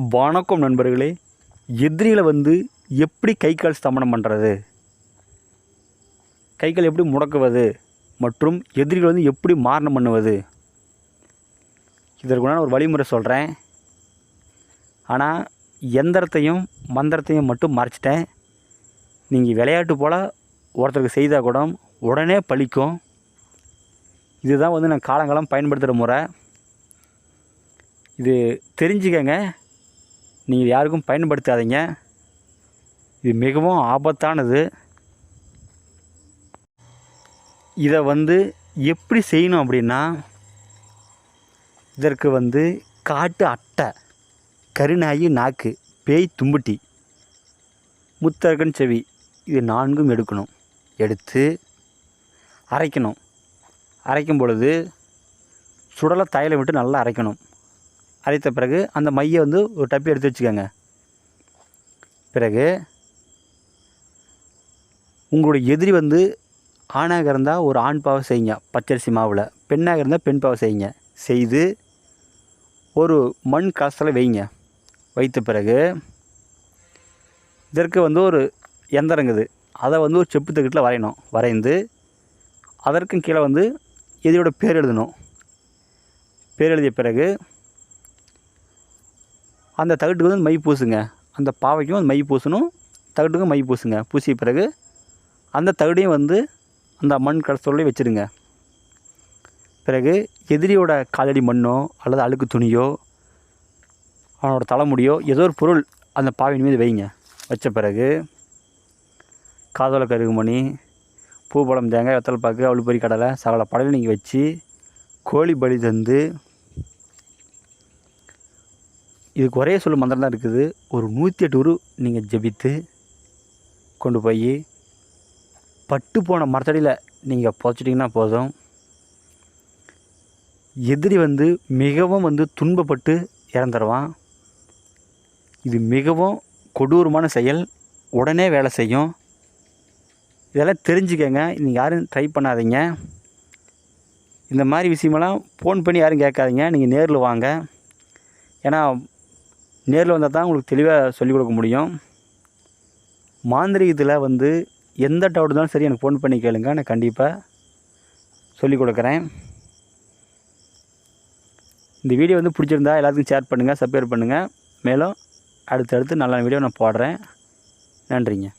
வணக்கம் நண்பர்களே எதிரிகளை வந்து எப்படி கை கால் ஸ்தமனம் பண்ணுறது கை கால் எப்படி முடக்குவது? மற்றும் எதிரிகள் வந்து எப்படி மாரணம் பண்ணுவது? இதற்குண்டான ஒரு வழிமுறை சொல்கிறேன் ஆனால் எந்திரத்தையும் மந்திரத்தையும் மட்டும் மறைச்சிட்டேன். நீங்கள் விளையாட்டு போல் ஒருத்தருக்கு செய்தால் கூட உடனே பழிக்கும். இதுதான் வந்து நான் காலங்காலம் பயன்படுத்துகிற முறை. இது தெரிஞ்சுக்கங்க. நீங்கள் யாருக்கும் பயன்படுத்தாதீங்க. இது மிகவும் ஆபத்தானது. இதை வந்து எப்படி செய்யணும் அப்படின்னா இதற்கு வந்து காட்டு அட்டை கருநாயி நாக்கு பேய் தும்புட்டி முத்தர்கன் செவி இது நான்கும் எடுக்கணும். எடுத்து அரைக்கணும். அரைக்கும் பொழுது சுடலை தைலம் விட்டு நல்லா அரைக்கணும். அரைத்த பிறகு அந்த மையை வந்து ஒரு டப்பி எடுத்து வச்சுக்கோங்க. பிறகு உங்களுடைய எதிரி வந்து ஆணாக இருந்தால் ஒரு ஆண் பாவை செய்யுங்க பச்சரிசி மாவில். பெண்ணாக இருந்தால் பெண் பாவை செய்யுங்க. செய்து ஒரு மண் கலசத்தில் வைங்க. வைத்த பிறகு இதற்கு வந்து ஒரு எந்திரங்குது அதை வந்து ஒரு செப்பு தக்கட்டில் வரையணும். வரைந்து அதற்கும் கீழே வந்து எதிரோட பேர் எழுதணும். பேர் எழுதிய பிறகு அந்த தகட்டுக்கு வந்து மை பூசுங்க. அந்த பாவைக்கும் வந்து மை பூசணும் தகட்டுக்கும் மை பூசுங்க. பூசிய பிறகு அந்த தகடையும் வந்து அந்த மண் கடத்தோடய வச்சுருங்க. பிறகு எதிரியோட காலடி மண்ணோ அல்லது அழுக்கு துணியோ அவனோட தலைமுடியோ ஏதோ ஒரு பொருள் அந்த பாவின் மீது வைங்க. வச்ச பிறகு காதோல கருகுமணி பூ பழம் தேங்காய் வெத்தலை பாக்கு அவுளுப்பொரி கடலை சகல படையில் நீங்கள் வச்சு கோழி பலி தந்து இதுக்கு ஒரே சொல்லு மந்திரம் தான் இருக்குது. ஒரு நூற்றி எட்டு உரு நீங்கள் ஜெபித்து கொண்டு போய் பட்டு போன மரத்தடியில் நீங்கள் புதைச்சிட்டிங்கன்னா போதும். எதிரி வந்து மிகவும் வந்து துன்பப்பட்டு இறந்துடுவான் இது மிகவும் கொடூரமான செயல். உடனே வேலை செய்யும். இதெல்லாம் தெரிஞ்சுக்கங்க. நீங்கள் யாரும் ட்ரை பண்ணாதீங்க. இந்த மாதிரி விஷயமெல்லாம் ஃபோன் பண்ணி யாரும் கேட்காதீங்க. நீங்கள் நேரில் வாங்க. ஏன்னா நேரில் வந்தால் தான் உங்களுக்கு தெளிவாக சொல்லிக் கொடுக்க முடியும். மாந்திரிகத்தில் வந்து எந்த டவுட் இருந்தாலும் சரி எனக்கு ஃபோன் பண்ணி கேளுங்க. நான் கண்டிப்பாக சொல்லிக் கொடுக்குறேன். இந்த வீடியோ வந்து பிடிச்சிருந்தா எல்லாத்துக்கும் ஷேர் பண்ணுங்கள் சப்ஸ்கிரைப் பண்ணுங்கள் மேலும் அடுத்தடுத்து நல்ல வீடியோ நான் போடுறேன். நன்றிங்க.